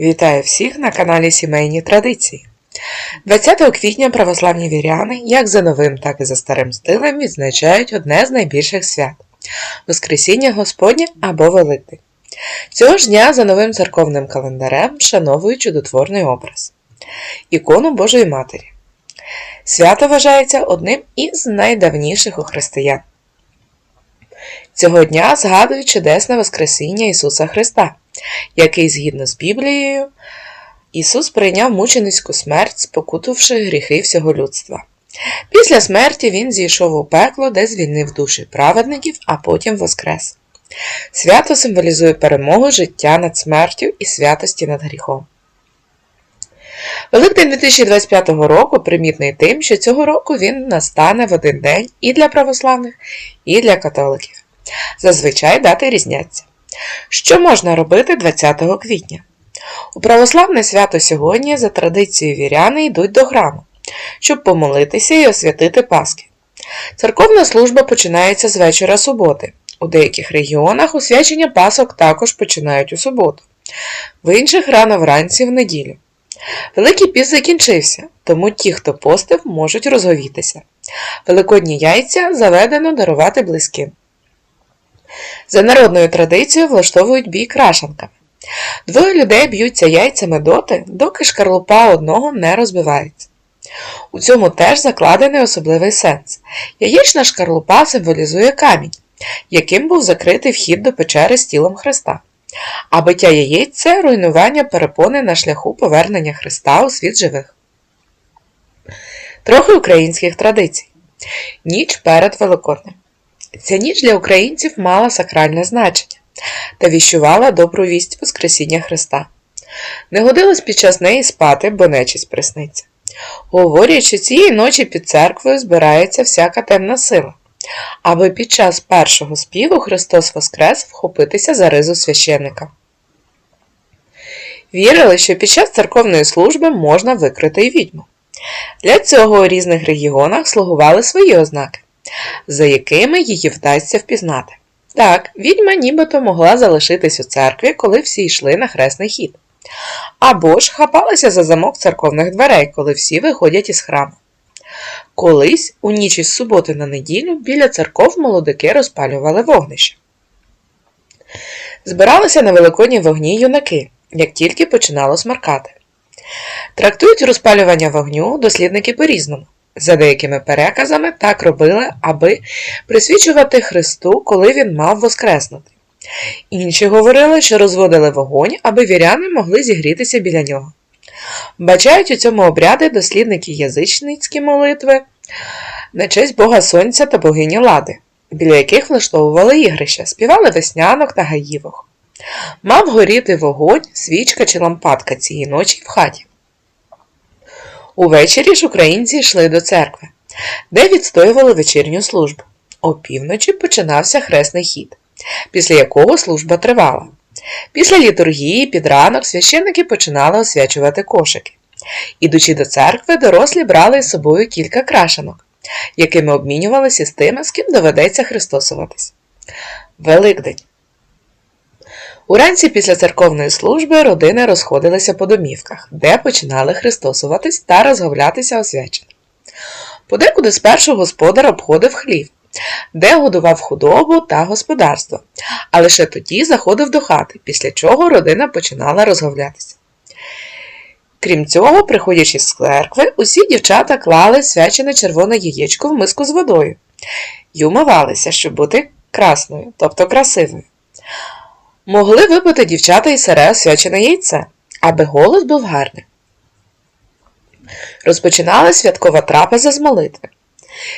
Вітаю всіх на каналі Сімейні Традиції. 20 квітня православні віряни, як за новим, так і за старим стилем, відзначають одне з найбільших свят Воскресіння Господнє або Великдень. Цього ж дня за новим церковним календарем вшановують чудотворний образ ікону Божої Матері. Свято вважається одним із найдавніших у християн. Цього дня згадують чудесне Воскресіння Ісуса Христа, який, згідно з Біблією, Ісус прийняв мученицьку смерть, спокутавши гріхи всього людства. Після смерті Він зійшов у пекло, де звільнив душі праведників, а потім воскрес. Свято символізує перемогу життя над смертю і святості над гріхом. Великдень 2025 року примітний тим, що цього року він настане в один день і для православних, і для католиків. Зазвичай дати різняться. Що можна робити 20 квітня? У православне свято сьогодні за традицією віряни йдуть до храму, щоб помолитися і освятити Пасхи. Церковна служба починається з вечора суботи. У деяких регіонах освячення Пасок також починають у суботу, в інших рано вранці в неділю. Великий піст закінчився, тому ті, хто постив, можуть розговітися. Великодні яйця заведено дарувати близьким. За народною традицією влаштовують бій крашанками. Двоє людей б'ються яйцями доти, доки шкарлупа одного не розбивається. У цьому теж закладений особливий сенс. Яєчна шкарлупа символізує камінь, яким був закритий вхід до печери з тілом Христа. А биття яєць це руйнування перепони на шляху повернення Христа у світ живих. Трохи українських традицій. Ніч перед Великоднем. Ця ніч для українців мала сакральне значення та віщувала добру вість Воскресіння Христа. Не годилось під час неї спати, бо нечість присниться. Говорять, що цієї ночі під церквою збирається всяка темна сила, аби під час першого співу Христос Воскрес вхопитися за ризу священника. Вірили, що під час церковної служби можна викрити й відьму. Для цього у різних регіонах слугували свої ознаки, за якими її вдасться впізнати. Так, відьма нібито могла залишитись у церкві, коли всі йшли на хресний хід. Або ж хапалася за замок церковних дверей, коли всі виходять із храму. Колись, у ніч із суботи на неділю, біля церков молодики розпалювали вогнище. Збиралися на великодні вогні юнаки, як тільки починало смаркати. Трактують розпалювання вогню дослідники по-різному. За деякими переказами так робили, аби присвічувати Христу, коли він мав воскреснути. Інші говорили, що розводили вогонь, аби віряни могли зігрітися біля нього. Бачають у цьому обряди дослідники язичницькі молитви на честь Бога Сонця та богині Лади, біля яких влаштовували ігрища, співали веснянок та гаївок. Мав горіти вогонь, свічка чи лампадка цієї ночі в хаті. Увечері ж українці йшли до церкви, де відстоювали вечірню службу. Опівночі починався хресний хід, після якого служба тривала. Після літургії під ранок священники починали освячувати кошики. Ідучи до церкви, дорослі брали з собою кілька крашенок, якими обмінювалися з тими, з ким доведеться христосуватись. Великдень. Уранці після церковної служби родини розходилися по домівках, де починали христосуватись та розговлятися освяченим. Подекуди спершу господар обходив хлів, де годував худобу та господарство, а лише тоді заходив до хати, після чого родина починала розговлятися. Крім цього, приходячи з церкви, усі дівчата клали свячене червоне яєчко в миску з водою й умивалися, щоб бути красною, тобто красивою. Могли випити дівчата і сире освячене яйце, аби голос був гарним. Розпочинали святкова трапеза з молитви.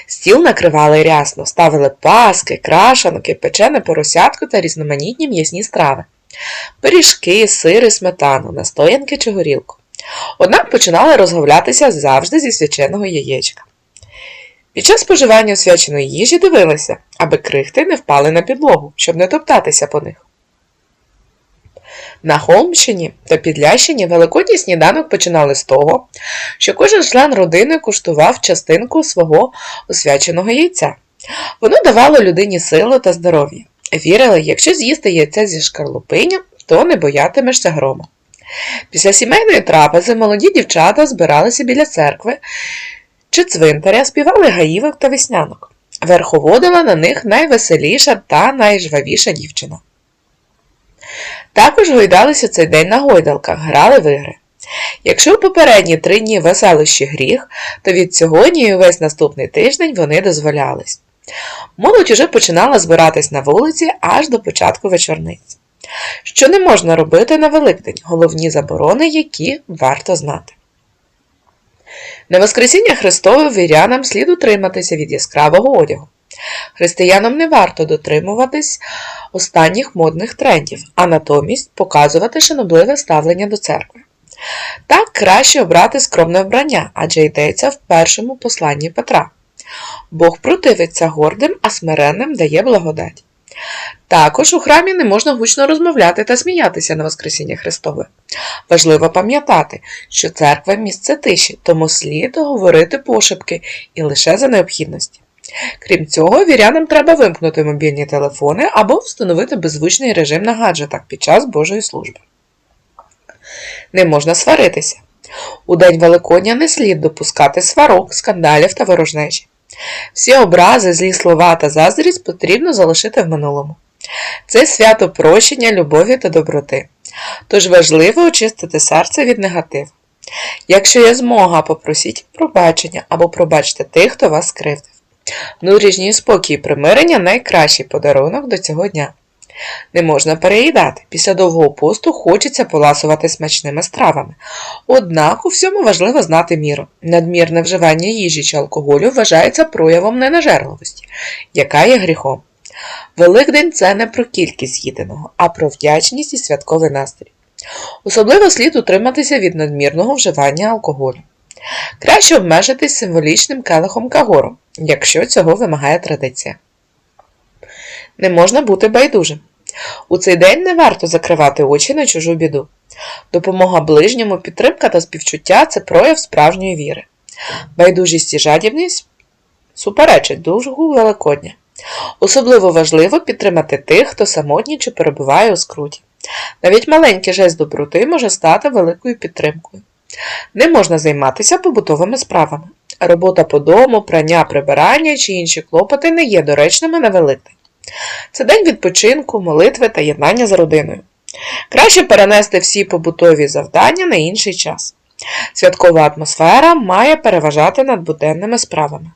Стіл накривали рясно, ставили паски, крашанки, печене поросятку та різноманітні м'ясні страви, пиріжки, сири, сметану, настоянки чи горілку. Однак починали розговлятися завжди зі свяченого яєчка. Під час споживання освяченої їжі дивилися, аби крихти не впали на підлогу, щоб не топтатися по них. На Холмщині та Підлящині великодній сніданок починали з того, що кожен член родини куштував частинку свого освяченого яйця. Воно давало людині силу та здоров'я. Вірили, якщо з'їсти яйце зі шкарлупиння, то не боятимешся грому. Після сімейної трапези молоді дівчата збиралися біля церкви чи цвинтаря, співали гаївок та веснянок. Верховодила на них найвеселіша та найжвавіша дівчина. Також гойдалися цей день на гойдалках, грали в ігри. Якщо в попередні три дні веселощі гріх, то від сьогодні і увесь наступний тиждень вони дозволялись. Молодь уже починала збиратись на вулиці аж до початку вечорниць. Що не можна робити на Великдень, головні заборони, які варто знати. На Воскресіння Христове вірянам слід утриматися від яскравого одягу. Християнам не варто дотримуватись останніх модних трендів, а натомість показувати шанобливе ставлення до церкви. Так краще обрати скромне вбрання, адже йдеться в першому посланні Петра. Бог противиться гордим, а смиренним дає благодать. Також у храмі не можна гучно розмовляти та сміятися на Воскресіння Христове. Важливо пам'ятати, що церква місце тиші, тому слід говорити пошепки і лише за необхідності. Крім цього, вірянам треба вимкнути мобільні телефони або встановити беззвучний режим на гаджетах під час Божої служби. Не можна сваритися. У День Великодня не слід допускати сварок, скандалів та ворожнечі. Всі образи, злі слова та заздрість потрібно залишити в минулому. Це свято прощення, любові та доброти. Тож важливо очистити серце від негативу. Якщо є змога, попросіть пробачення або пробачте тих, хто вас скривдив. Внутрішній спокій і примирення найкращий подарунок до цього дня. Не можна переїдати. Після довгого посту хочеться поласувати смачними стравами. Однак у всьому важливо знати міру. Надмірне вживання їжі чи алкоголю вважається проявом ненажерливості, яка є гріхом. Великдень це не про кількість їденого, а про вдячність і святковий настрій. Особливо слід утриматися від надмірного вживання алкоголю. Краще обмежитись символічним келихом кагору, якщо цього вимагає традиція. Не можна бути байдужим. У цей день не варто закривати очі на чужу біду. Допомога ближньому, підтримка та співчуття це прояв справжньої віри. Байдужість і жадібність суперечать дужу Великодня. Особливо важливо підтримати тих, хто самотній чи перебуває у скруті. Навіть маленький жест доброти може стати великою підтримкою. Не можна займатися побутовими справами. Робота по дому, прання, прибирання чи інші клопоти не є доречними на Великдень. Це день відпочинку, молитви та єднання з родиною. Краще перенести всі побутові завдання на інший час. Святкова атмосфера має переважати над буденними справами.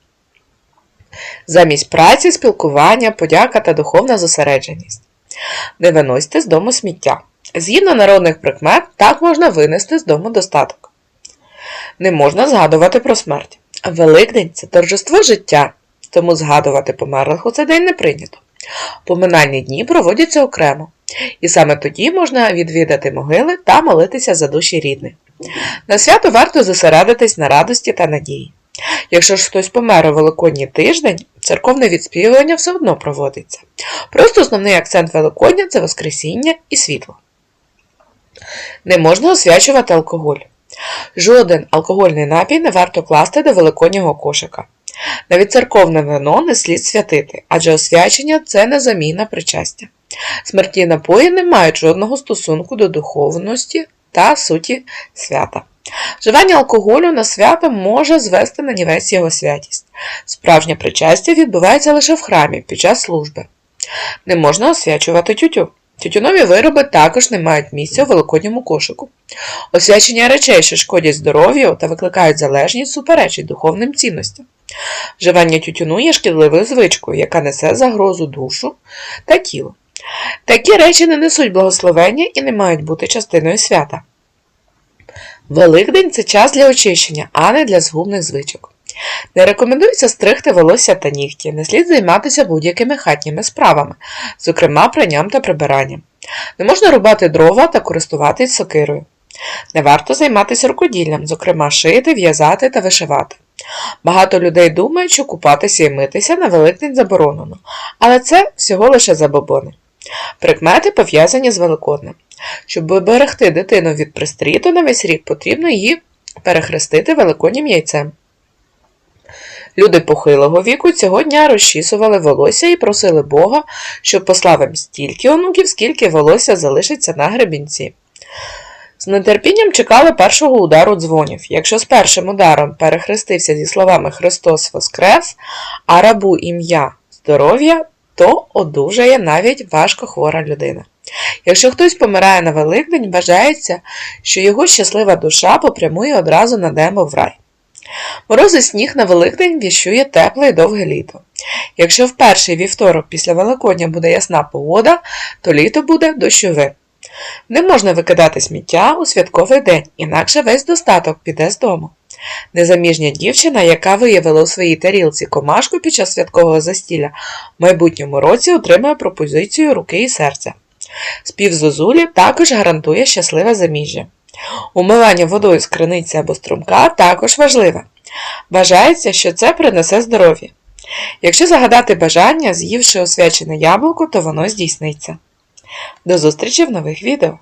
Замість праці, спілкування, подяка та духовна зосередженість. Не виносьте з дому сміття. Згідно народних прикмет, так можна винести з дому достаток. Не можна згадувати про смерть. Великдень це торжество життя, тому згадувати померлих у цей день не прийнято. Поминальні дні проводяться окремо, і саме тоді можна відвідати могили та молитися за душі рідних. На свято варто зосередитись на радості та надії. Якщо ж хтось помер у Великодній тиждень, церковне відспівування все одно проводиться. Просто основний акцент Великодня це Воскресіння і світло. Не можна освячувати алкоголь. Жоден алкогольний напій не варто класти до великоднього кошика. Навіть церковне вино не слід святити, адже освячення це не заміна причастя. Смерті напої не мають жодного стосунку до духовності та суті свята. Вживання алкоголю на свято може звести на нівець його святість. Справжнє причастя відбувається лише в храмі під час служби. Не можна освячувати тютю. Тютюнові вироби також не мають місця у великодньому кошику. Освячення речей, що шкодять здоров'ю та викликають залежність, суперечить духовним цінностям. Вживання тютюну є шкідливою звичкою, яка несе загрозу душу та тілу. Такі речі не несуть благословення і не мають бути частиною свята. Великдень це час для очищення, а не для згубних звичок. Не рекомендується стригти волосся та нігті, не слід займатися будь-якими хатніми справами, зокрема пранням та прибиранням. Не можна рубати дрова та користуватись сокирою. Не варто займатися рукоділлям, зокрема шити, в'язати та вишивати. Багато людей думають, що купатися і митися на Великдень заборонено, але це всього лише забобони. Прикмети пов'язані з Великоднем. Щоб оберегти дитину від пристріту на весь рік, потрібно її перехрестити великоднім яйцем. Люди похилого віку цього дня розчісували волосся і просили Бога, щоб послав їм стільки онуків, скільки волосся залишиться на гребінці. З нетерпінням чекали першого удару дзвонів. Якщо з першим ударом перехрестився зі словами Христос Воскрес, а рабу ім'я здоров'я, то одужає навіть важко хвора людина. Якщо хтось помирає на Великдень, вважається, що його щаслива душа попрямує одразу на небо в рай. Морози сніг на Великдень віщує тепле і довге літо. Якщо в перший вівторок після Великодня буде ясна погода, то літо буде дощове. Не можна викидати сміття у святковий день, інакше весь достаток піде з дому. Незаміжня дівчина, яка виявила у своїй тарілці комашку під час святкового застілля, в майбутньому році отримає пропозицію руки і серця. Спів зозулі також гарантує щасливе заміжжя. Умивання водою з криниці або струмка також важливе. Вважається, що це принесе здоров'я. Якщо загадати бажання, з'ївши освячене яблуко, то воно здійсниться. До зустрічі в нових відео!